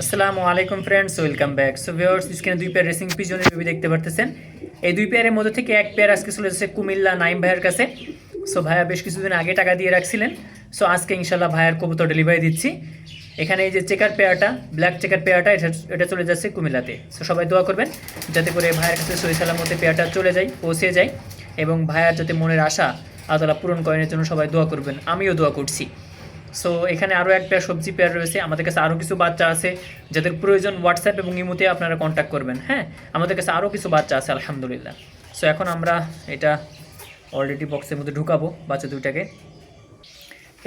আসসালামু আলাইকুম friends welcome back so viewers স্ক্রিনে দুই পেয়ার রেসিং পিজনের বেবি দেখতে পারতেছেন। এই দুই পেয়ারের মধ্যে থেকে এক পেয়ার আজকে চলে যাচ্ছে কুমিল্লা নাইম ভাইয়ের কাছে। সো ভাইয়া বেশ কিছুদিন আগে টাকা দিয়ে রাখছিলেন। সো আজকে ইনশাল্লাহ ভাইয়ার কবুতর ডেলিভারি দিচ্ছি। এখানে এই যে চেকার পেয়ারটা ব্ল্যাক চেকার পেয়ারটা এটা এটা চলে যাচ্ছে কুমিল্লাতে। সো সবাই দোয়া করবেন, যাতে করে ভাইয়ের কাছে সহি সালামতে পেয়ারটা চলে যায়, পৌঁছে যায়। এবং ভাইয়ার যাতে মনের আশা আদালা পূরণ করেন জন্য সবাই দোয়া করবেন। আমিও দোয়া করছি। সো এখানে আরও একটা সবজি পেয়ার রয়েছে। আমাদের কাছে আরও কিছু বাচ্চা আছে, যাদের প্রয়োজন হোয়াটসঅ্যাপ এবং ইমোতে আপনারা কন্ট্যাক্ট করবেন হ্যাঁ? আমাদের কাছে আরও কিছু বাচ্চা আছে, আলহামদুলিল্লাহ। সো এখন আমরা এটা অলরেডি বক্সের মধ্যে ঢুকাবো, বাচ্চা দুইটাকে।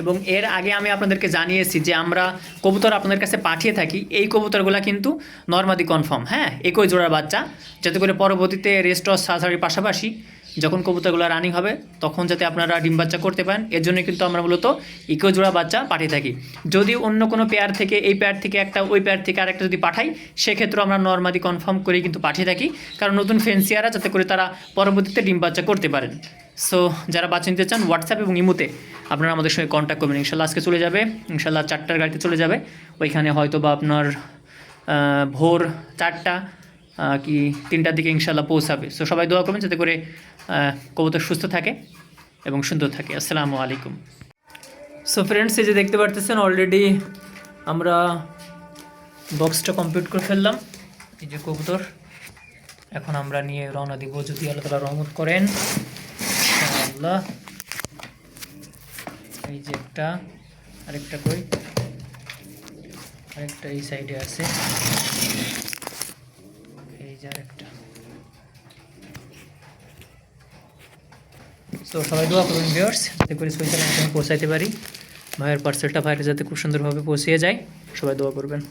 এবং এর আগে আমি আপনাদেরকে জানিয়েছি যে আমরা কবুতর আপনাদের কাছে পাঠিয়ে থাকি, এই কবুতরগুলো কিন্তু নর্মাদি কনফার্ম হ্যাঁ? একই জোড়ার বাচ্চা, যাতে করে পরবর্তীতে রেস্ট সার্জারির পাশাপাশি যখন কবুতরগুলো রানিং হবে, তখন যাতে আপনারা ডিম বাচ্চা করতে পারেন। এর জন্য কিন্তু আমরা মূলত ইকো জোড়া বাচ্চা পাঠিয়ে থাকি। যদি অন্য কোনো পেয়ার থেকে, এই পেয়ার থেকে একটা, ওই পেয়ার থেকে আরেকটা যদি পাঠাই সেক্ষেত্রে আমরা নর্মালি কনফার্ম করেই কিন্তু পাঠিয়ে থাকি। কারণ নতুন ফেন্সিয়ারা যাতে করে তারা পরবর্তীতে ডিম বাচ্চা করতে পারেন। সো যারা বাচ্চা নিতে চান হোয়াটসঅ্যাপ এবং ইমোতে আপনারা আমাদের সঙ্গে কন্ট্যাক্ট করবেন। ইনশাল্লাহ আজকে চলে যাবে। ইনশাল্লাহ চারটার গাড়িতে চলে যাবে। ওইখানে হয়তো বা আপনার ভোর চারটা কি তিনটার দিকে ইনশাল্লাহ পৌঁছাবে। সো সবাই দোয়া করবেন যাতে করে কবুতর সুস্থ থাকে এবং সুন্দর থাকে। আসসালামু আলাইকুম। সো ফ্রেন্ডস এই যে দেখতে পারতেছেন অলরেডি আমরা বক্সটা কমপ্লিট করে ফেললাম। এই যে কবুতর, এখন আমরা নিয়ে রওনা দিব যদি আল্লাহ তালা রহমত করেন। আল্লাহ এই যে একটা, আরেকটা কই? আরেকটা এই সাইডে আছে। যে আরেকটা তো সবাই দোয়া করবেন ভিউয়ার্স যাতে করে সুইচার পৌঁছাইতে পারি। ভাইয়ের পার্সেলটা ভাইয়ের যাতে খুব সুন্দরভাবে পৌঁছিয়ে যায়। সবাই দোয়া করবেন।